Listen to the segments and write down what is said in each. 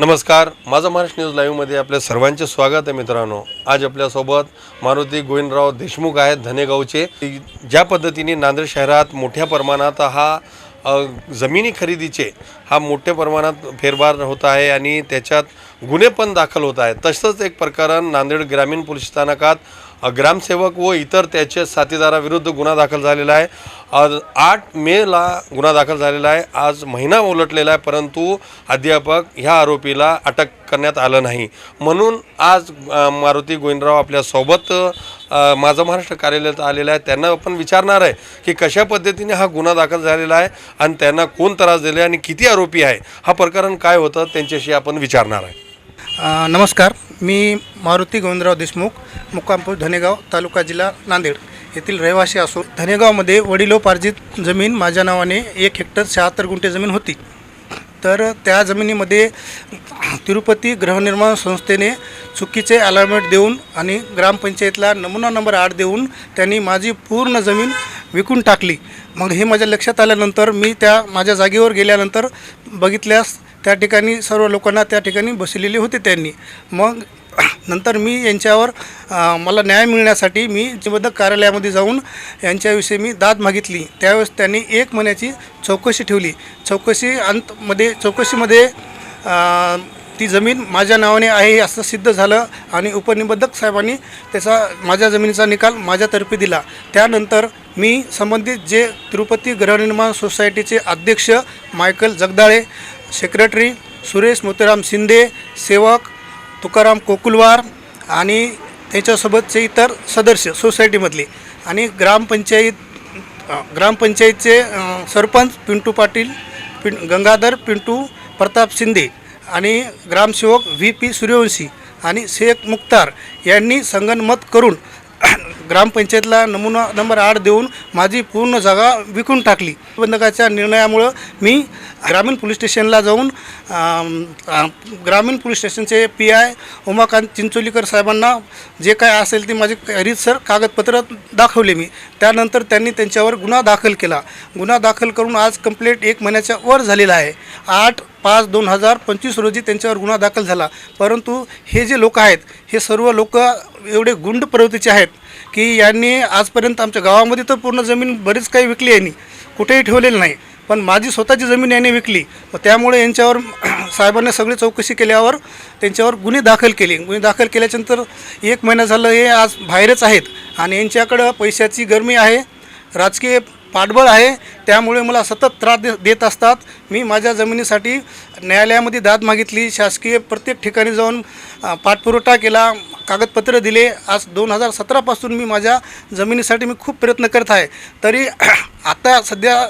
नमस्कार माझा महाराष्ट्र न्यूज लाईव्हमध्ये आपल्या सर्वांचे स्वागत आहे मित्रांनो. आज आपल्यासोबत मारुती गोविंदराव देशमुख आहेत धनेगावचे ज्या पद्धतीने नांदेड शहरात मोठ्या प्रमाणात हा जमिनी खरेदीचे हा मोठ्या प्रमाणात फेरफार होत आहे आणि त्याच्यात गुन्हे पण दाखल होत आहेत. तसंच एक प्रकरण नांदेड ग्रामीण पोलीस स्थानकात ग्रामसेवक व इतर त्याच्या साथीदाराविरुद्ध गुन्हा दाखल झालेला आहे. आज आठ मेला गुन्हा दाखल झालेला आहे. आज महिना उलटलेला आहे परंतु अध्यापक ह्या आरोपीला अटक करण्यात आलं नाही. म्हणून आज मारुती गोविंदराव आपल्यासोबत माझं महाराष्ट्र कार्यालयात आलेला आहे. त्यांना आपण विचारणार आहे की कशा पद्धतीने हा गुन्हा दाखल झालेला आहे आणि त्यांना कोण त्रास दिले आणि किती आरोपी आहे हा प्रकरण काय होतं त्यांच्याशी आपण विचारणार आहे. नमस्कार. मी मारुती गोविंदराव देशमुख मुक्कामपूर धनेगाव तालुका जिल्हा नांदेड येथील रहिवासी असून धनेगावमध्ये वडिलोपार्जित जमीन माझ्या नावाने एक हेक्टर शहात्तर गुंठे जमीन होती. तर त्या जमिनीमध्ये तिरुपती गृहनिर्माण संस्थेने चुकीचे अलॉटमेंट देऊन आणि ग्रामपंचायतला नमुना नंबर आठ देऊन त्यांनी माझी पूर्ण जमीन विकून टाकली. मग हे माझ्या लक्षात आल्यानंतर मी त्या माझ्या जागेवर गेल्यानंतर बघितल्यास त्या ठिकाणी सर्व लोकांना त्या ठिकाणी बसलेले होते त्यांनी. मग नंतर मी यांच्यावर मला न्याय मिळण्यासाठी मी जिबद्ध कार्यालयामध्ये जाऊन यांच्याविषयी मी दाद मागितली. त्यावेळेस त्यांनी एक महिन्याची चौकशी ठेवली. चौकशी अंतमध्ये चौकशीमध्ये ती जमीन माझ्या नावाने आहे असं सिद्ध झालं आणि उपनिबंधक साहेबांनी त्याचा माझ्या जमिनीचा निकाल माझ्यातर्फे दिला. त्यानंतर मी संबंधित जे तिरुपती गृहनिर्माण सोसायटीचे अध्यक्ष मायकल जगदाळे सेक्रेटरी सुरेश मोतीराम शिंदे सेवक तुकाराम कोकुलवार आणि त्याच्यासोबतचे इतर सदस्य सोसायटीमधले आणि ग्रामपंचायत ग्रामपंचायतचे सरपंच पिंटू पाटील पिं गंगाधर पिंटू प्रताप शिंदे आणि ग्रामसेवक व्ही पी सूर्यवंशी आणि शेख मुख्तार यांनी संगनमत करून ग्रामपंचायतला नमुना नंबर आठ देऊन माझी पूर्ण जागा विकून टाकली. बंधकाच्या निर्णयामुळं मी ग्रामीण पोलीस स्टेशनला जाऊन ग्रामीण पोलीस स्टेशनचे पी आय उमाकांत चिंचोलीकर साहेबांना जे काय असेल ते माझे रीतसर कागदपत्र दाखवले मी. त्यानंतर त्यांनी त्यांच्यावर गुन्हा दाखल केला. गुन्हा दाखल करून आज कंप्लेंट एक महिन्याच्या वर झालेला आहे. आठ पाच दोन हजार पंचवीस रोजी त्यांच्यावर गुन्हा दाखल झाला. परंतु हे जे लोक आहेत हे सर्व लोक एवढे गुंड प्रवृत्तीचे आहेत. की यांनी आजपर्यंत आमच्या गावामध्ये तर पूर्ण जमीन बरीच काही विकली यांनी. कुठेही ठेवलेलं नाही. पण माझी स्वतःची जमीन यांनी विकली. व त्यामुळे यांच्यावर साहेबांनी सगळी चौकशी केल्यावर त्यांच्यावर गुन्हे दाखल केले. गुन्हे दाखल केल्याच्यानंतर एक महिना झालं हे आज बाहेरच आहेत. आणि यांच्याकडं पैशाची गरमी आहे. राजकीय पाठबळ आहे. त्यामुळे मला सतत त्रास दे देत असतात. मी माझ्या जमिनीसाठी न्यायालयामध्ये दाद मागितली. शासकीय प्रत्येक ठिकाणी जाऊन पाठपुरवठा केला. कागदपत्र दिले. आज दोन हजार सतरापासून मी माझ्या जमिनीसाठी मी खूप प्रयत्न करत आहे. तरी आता सध्या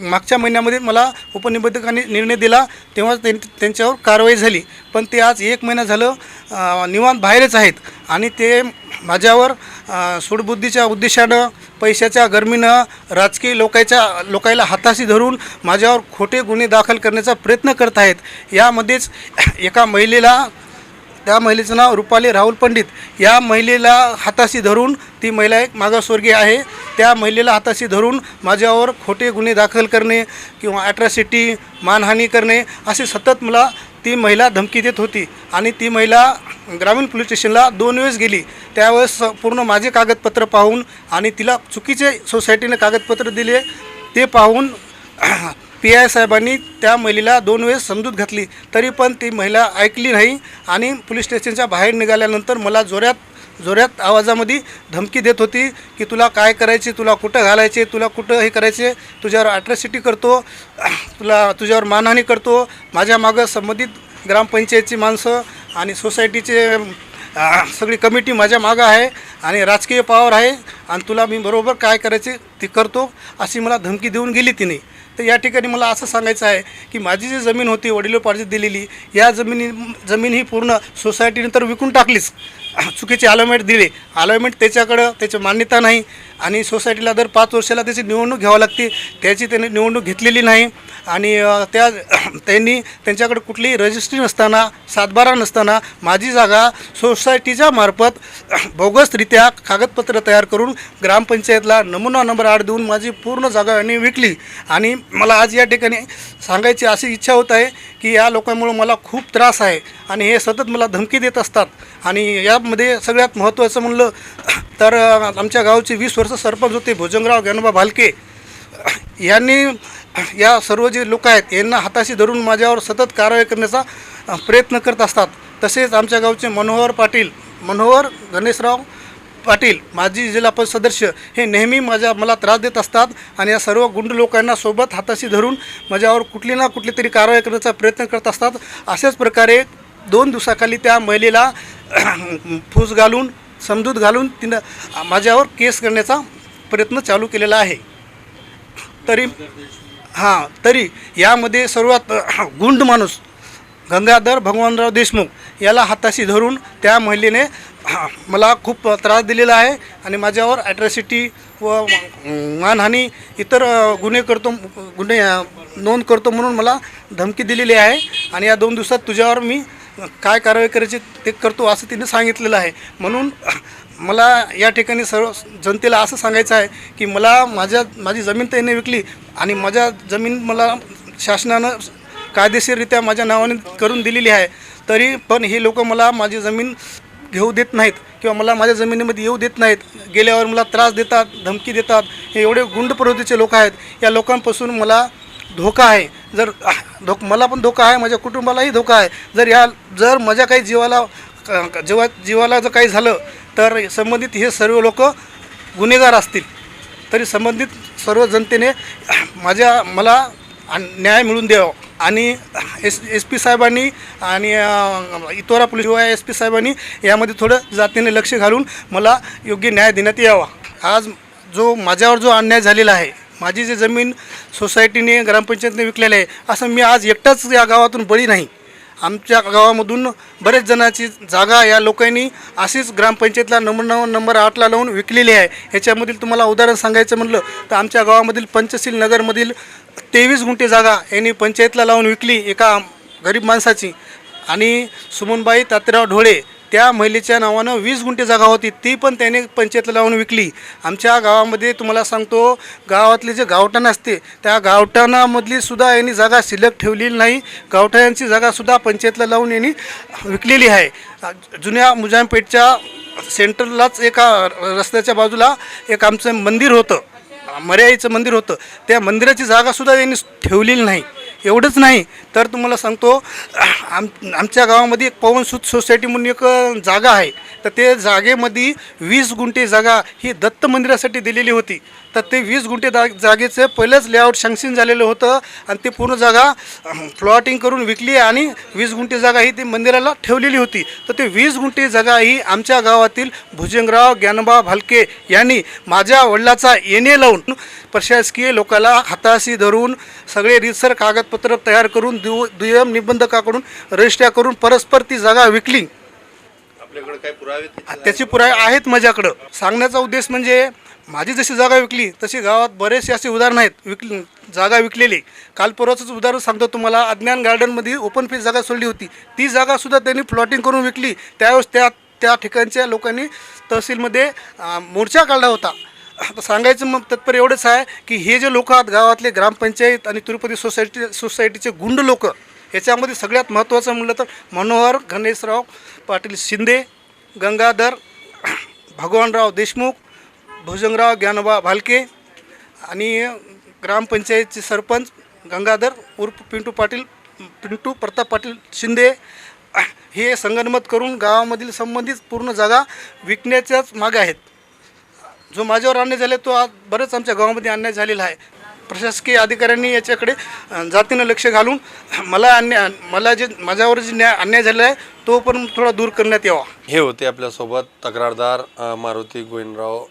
मागच्या महिन्यामध्ये मला उपनिबंधकांनी निर्णय दिला. तेव्हा त्यां त्यांच्यावर कारवाई झाली. पण ते आज एक महिना झालं निवांत बाहेरच आहेत. आणि ते माझ्यावर सुडबुद्धीच्या सूडबुद्धीच्या उद्देशानं पैशाच्या गरमीनं राजकीय लोकांच्या लोकायला हाताशी धरून माझ्यावर खोटे गुन्हे दाखल करण्याचा प्रयत्न करत आहेत. यामध्येच एका महिलेला त्या महिलेचं नाव रुपाली राहुल पंडित. या महिलेला हाताशी धरून ती महिला एक मागासवर्गीय आहे. त्या महिलेला हाताशी धरून माझ्यावर खोटे गुन्हे दाखल करणे किंवा ॲट्रॉसिटी मानहानी करणे असे सतत मला ती महिला धमकी देत होती. आणि ती महिला ग्रामीण पोलीस स्टेशनला दोन वेळेस गेली. त्यावेळेस पूर्ण माझे कागदपत्र पाहून आणि तिला चुकीचे सोसायटीने कागदपत्र दिले ते पाहून पी आय साहेबांनी त्या महिलेला दोन वेळेस समजूत घातली तरी पण ती महिला ऐकली नाही आणि पोलीस स्टेशनच्या बाहेर निघाल्यानंतर मला जोऱ्यात जोऱ्यात आवाजामध्ये धमकी देत होती की तुला काय करायचे तुला कुठं घालायचे तुला कुठं हे करायचे तुझ्यावर अॅट्रॉसिटी करतो तुला तुझ्यावर मानहानी करतो माझ्या मागं संबंधित ग्रामपंचायतची माणसं आणि सोसायटीचे सगळी कमिटी माझ्या मागं आहे आणि राजकीय पावर आहे आणि तुला मी बरोबर काय करायचे ती करतो अशी मला धमकी देऊन गेली तिने. तर या ठिकाणी मला असं सांगायचं आहे की माझी जी जमीन होती वडिलोपार्जित दिलेली या जमिनी जमीन ही पूर्ण सोसायटीने तर विकून टाकलीच. चुकीचे अलॉटमेंट दिले. अलॉटमेंट त्याच्याकडं त्याची मान्यता नाही आणि सोसायटीला दर पाच वर्षाला त्याची निवडणूक घ्यावी लागते. त्याची त्यांनी निवडणूक घेतलेली नाही आणि त्या त्यांनी त्यांच्याकडे कुठलीही रजिस्ट्री नसताना सातबारा नसताना माझी जागा सोसायटीच्या मार्फत बोगसरित्या कागदपत्र तयार करून ग्रामपंचायतला नमुना नंबर आठ देऊन माझी पूर्ण जागा यांनी विकली. आणि मला आज या ठिकाणी सांगायची अशी इच्छा होत आहे की या लोकांमुळं मला खूप त्रास आहे आणि हे सतत मला धमकी देत असतात. आणि यामध्ये सगळ्यात महत्त्वाचं म्हणलं तर आमच्या गावचे वीस वर्ष सरपंच होते भोजंगराव गणबा भालके. यांनी या सर्व जे लोक आहेत यांना हाताशी धरून माझ्यावर सतत कारवाई करण्याचा प्रयत्न करत असतात. तसेच आमच्या गावचे मनोहर पाटील मनोहर गणेशराव पाटील माजी जिल्हा परिषद सदस्य हे नेहमी माझ्या मला त्रास देत असतात आणि या सर्व गुंड लोकांना सोबत हाताशी धरून माझ्यावर कुठली ना कुठली तरी कारवाई करण्याचा प्रयत्न करत असतात. अशाच प्रकारे दोन दिवसाखाली त्या महिलेला फूस घालून समजूत घालून तिनं माझ्यावर केस करण्याचा प्रयत्न चालू केलेला आहे. तरी हां तरी यामध्ये सर्वात गुंड माणूस गंगाधर भगवानराव देशमुख याला हाताशी धरून त्या महिलेने मला खूप त्रास दिलेला आहे आणि माझ्यावर ॲट्रॉसिटी व मानहानी इतर गुन्हे करतो गुन्हे नोंद करतो म्हणून मला धमकी दिलेली आहे. आणि या दोन दिवसात तुझ्यावर मी काय कारवाई करायची ते करतो असं तिने सांगितलेलं आहे. म्हणून मला या ठिकाणी सर्व जनतेला असं सांगायचं आहे की मला माझ्या माझी जमीन त्याने विकली आणि माझ्या जमीन मला शासनानं कायदेशीररित्या माझ्या नावाने करून दिलेली आहे. तरी पण हे लोक मला माझी जमीन घेऊ देत नाहीत किंवा मला माझ्या जमिनीमध्ये येऊ देत नाहीत गेल्यावर मला त्रास देतात धमकी देतात हे एवढे गुंड प्रवृत्तीचे लोक आहेत. या लोकांपासून मला धोका आहे. जर धोक मला पण धोका आहे माझ्या कुटुंबालाही धोका आहे. जर या जर माझ्या काही जीवाला जेव्हा जीवा जीवाला जर काही झालं तर संबंधित हे सर्व लोक गुन्हेगार असतील. तरी संबंधित सर्व जनतेने माझ्या मला न्याय मिळून द्यावा. आणि एस एस पी साहेबांनी आणि इतोरा पोलीस किंवा एस पी साहेबांनी यामध्ये थोडं जातीने लक्ष घालून मला योग्य न्याय देण्यात यावा. आज जो माझ्यावर जो अन्याय झालेला आहे माझी जी जमीन सोसायटीने ग्रामपंचायतीने विकलेली आहे असं मी आज एकटाच या गावातून बळी नाही. आमच्या गावामधून बरेच जणांची जागा या लोकांनी अशीच ग्रामपंचायतला नंबर नंबर आठला लावून विकलेली आहे. ह्याच्यामधील तुम्हाला उदाहरण सांगायचं म्हटलं तर आमच्या गावामधील पंचशील नगरमधील तेवीस गुंठे जागा यांनी पंचायतला लावून विकली एका गरीब माणसाची. आणि सुमनबाई तात्याराव ढोळे त्या महिलेच्या नावानं वीस गुंठे जागा होती. ती पण त्याने पंचायतला लावून विकली. आमच्या गावामध्ये तुम्हाला सांगतो गावातले जे गावठाण असते त्या गावठाणामधली सुद्धा यांनी जागा शिल्लक ठेवलेली नाही. गावठाणांची जागासुद्धा पंचायतला लावून यांनी विकलेली आहे. जुन्या मुजामपेठच्या सेंटरलाच एका रस्त्याच्या बाजूला एक आमचं मंदिर होतं. मर्याईचं मंदिर होतं. त्या मंदिराची जागासुद्धा यांनी ठेवलेली नाही. एवढंच नाही तर तुम्हाला सांगतो आम आमच्या गावामध्ये एक पवनसूत सोसायटी म्हणून एक जागा आहे. तर ते जागेमध्ये वीस गुंठे जागा ही दत्त मंदिरासाठी दिलेली होती. तर ते वीस गुंठे जा जागेचं पहिलंच लेआउट सँक्शन झालेलं होतं आणि ते पूर्ण जागा प्लॉटिंग करून विकली आणि वीस गुंठे जागा ही ती मंदिराला ठेवलेली होती तर ते वीस गुंठे जागा ही आमच्या गावातील भुजंगराव ज्ञानबा भालके यांनी माझ्या वडिलाचा येणे लावून प्रशासकीय लोकाला हाताशी धरून सगळे रितसर कागदपत्र तयार करून दु दुय्यम निबंधकाकडून रजिस्ट्र्या करून परस्पर ती जागा विकली आपल्याकडे काय पुरावे त्याचे? त्याची पुरावे आहेत माझ्याकडं सांगण्याचा उद्देश म्हणजे माझी जशी जागा विकली तशी गावात बरेचसे असे उदाहरण आहेत. विक जागा विकलेली. काल परवाचंच उदाहरण सांगतो तुम्हाला. अज्ञान गार्डनमध्ये ओपन पीस जागा सोडली होती. ती जागासुद्धा त्यांनी प्लॉटिंग करून विकली. त्यावेळेस त्या त्या ठिकाणच्या लोकांनी तहसीलमध्ये मोर्चा काढला होता. आता सांगायचं मग तत्पर एवढंच आहे की हे जे लोक आहेत गावातले ग्रामपंचायत आणि तिरुपती सोसायटी सोसायटीचे गुंड लोक याच्यामध्ये सगळ्यात महत्त्वाचं म्हणलं तर मनोहर गणेशराव पाटील शिंदे गंगाधर भगवानराव देशमुख भुजंगराव ज्ञानोबा भालके आणि ग्रामपंचायतचे सरपंच गंगाधर उर्फ पिंटू पाटील पिंटू प्रताप पाटील शिंदे हे संगनमत करून गावामधील संबंधित पूर्ण जागा विकण्याच्याच मागे आहेत. जो माझ्यावर अन्याय झाला तो आज बरंच आमच्या गावामध्ये अन्याय झालेला आहे. प्रशासकीय अधिकाऱ्यांनी याच्याकडे जातीनं लक्ष घालून मला अन्याय मला जे माझ्यावर जे न्याय अन्याय झाला आहे तो पण थोडा दूर करण्यात यावा. हे होते आपल्यासोबत तक्रारदार मारुती गोविंदराव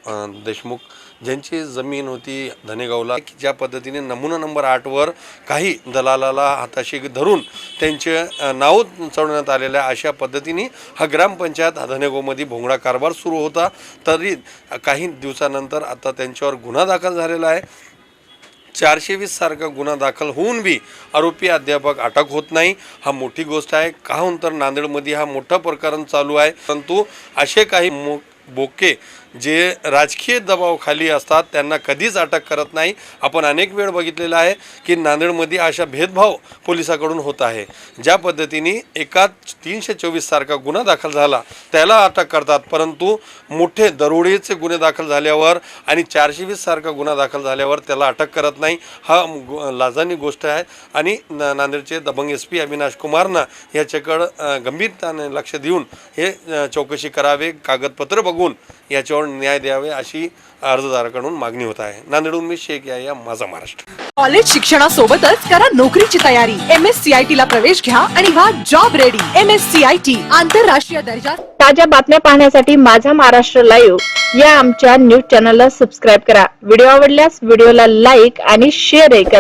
देशमुख ज्यांची जमीन होती धनेगावला की ज्या पद्धतीने नमुना नंबर आठवर काही दलालाला हाताशी धरून त्यांचे नावं नाव चढवण्यात आलेल्या अशा पद्धतीने हा ग्रामपंचायत हा धनेगावमध्ये भोंगडा कारभार सुरू होता. तरी काही दिवसानंतर आता त्यांच्यावर गुन्हा दाखल झालेला आहे. चारशे वीस सारखा गुन्हा दाखल होऊन बी आरोपी अध्यापक अटक होत नाही. हा मोठी गोष्ट आहे. काहून तर नांदेडमध्ये हा मोठा प्रकरण चालू आहे. परंतु असे काही मो बोके जे राजकीय दबावाखाली असतात त्यांना कधीच अटक करत नाही. आपण अनेक वेळ बघितलेलं आहे की नांदेडमध्ये अशा भेदभाव पोलिसाकडून होत आहे. ज्या पद्धतीने एका तीनशे चोवीस सारखा गुन्हा दाखल झाला त्याला अटक करतात. परंतु मोठे दरोडेचे गुन्हे दाखल झाल्यावर आणि चारशे वीस सारखा गुन्हा दाखल झाल्यावर त्याला अटक करत नाही हा लाजानी गोष्ट आहे. आणि नांदेडचे दबंग एस पी अविनाश कुमारनं याच्याकडं गंभीरताने लक्ष देऊन हे चौकशी करावे कागदपत्र बघून याच्यावर न्याय द्यावे अशी अर्जदाराकडून मागणी होत आहे. नांदेडहून मी शेख या या माझा महाराष्ट्र. कॉलेज शिक्षणासोबतच करा नोकरीची तयारी. M S C I T ला प्रवेश घ्या आणि व्हा job ready M S C I T आंतरराष्ट्रीय दर्जा ताज्या बातम्या पाहण्यासाठी माझा महाराष्ट्र लाईव्ह या आमच्या न्यूज चॅनलला सबस्क्राईब करा. व्हिडिओ आवडल्यास व्हिडिओला लाईक आणि शेअरही करा.